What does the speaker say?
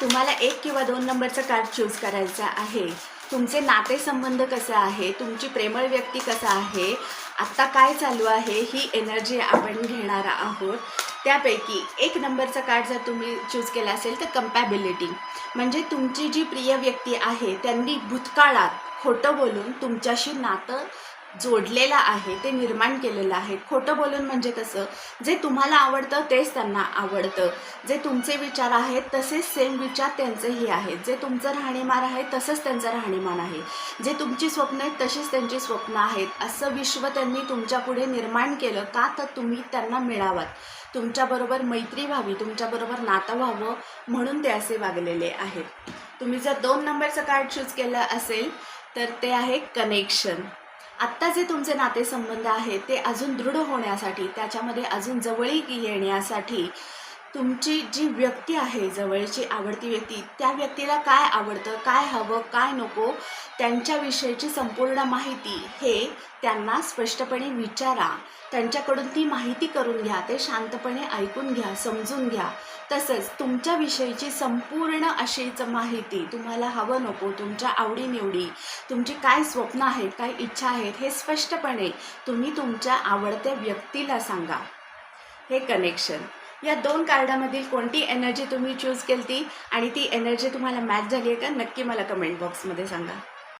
तुम्हाला एक किंवा दोन नंबरचं कार्ड चूज करायचं आहे. तुमचे नातेसंबंध कसे आहे? तुमची प्रेमळ व्यक्ती कसं आहे? आत्ता काय चालू आहे? ही एनर्जी आपण घेणार आहोत. त्यापैकी एक नंबरचं कार्ड जर तुम्ही चूज केलं असेल तर कम्पॅबिलिटी म्हणजे तुमची जी प्रिय व्यक्ती आहे त्यांनी भूतकाळात खोटं बोलून तुमच्याशी नातं जोडलेलं आहे ते निर्माण केलेलं आहे. खोटं बोलून म्हणजे कसं? जे तुम्हाला आवडतं तेच त्यांना आवडतं. जे तुमचे विचार आहेत तसेच सेम विचार त्यांचेही आहेत. जे तुमचं राहणीमान आहे तसंच त्यांचं राहणीमान आहे. जे तुमची स्वप्न आहेत तशीच त्यांची स्वप्न आहेत. असं विश्व त्यांनी तुमच्यापुढे निर्माण केलं का तर तुम्ही त्यांना मिळावात. तुमच्याबरोबर मैत्री व्हावी तुमच्याबरोबर नातं व्हावं म्हणून ते असे वागलेले आहेत. तुम्ही जर दोन नंबरचं कार्ड चूज केलं असेल तर ते आहे कनेक्शन आत्ता जे तुमचे नातेसंबंध आहेत ते अजून दृढ होण्यासाठी त्याच्यामध्ये अजून जवळीक येण्यासाठी तुमची जी व्यक्ती आहे जवळची आवडती व्यक्ती त्या व्यक्तीला काय आवडतं काय हवं काय नको त्यांच्याविषयीची संपूर्ण माहिती हे त्यांना स्पष्टपणे विचारा. त्यांच्याकडून ती माहिती करून घ्या ते शांतपणे ऐकून घ्या समजून घ्या. तसंच तुमच्याविषयीची संपूर्ण अशीच माहिती तुम्हाला हवं नको तुमच्या आवडीनिवडी तुमची काय स्वप्न आहेत काय इच्छा आहेत हे स्पष्टपणे तुम्ही तुमच्या आवडत्या व्यक्तीला सांगा. हे कनेक्शन या दोन कार्डामधील कोणती एनर्जी तुम्ही चूज केली ती आणि ती एनर्जी तुम्हाला मॅच झाली आहे का? नक्की मला कमेंट बॉक्समध्ये सांगा.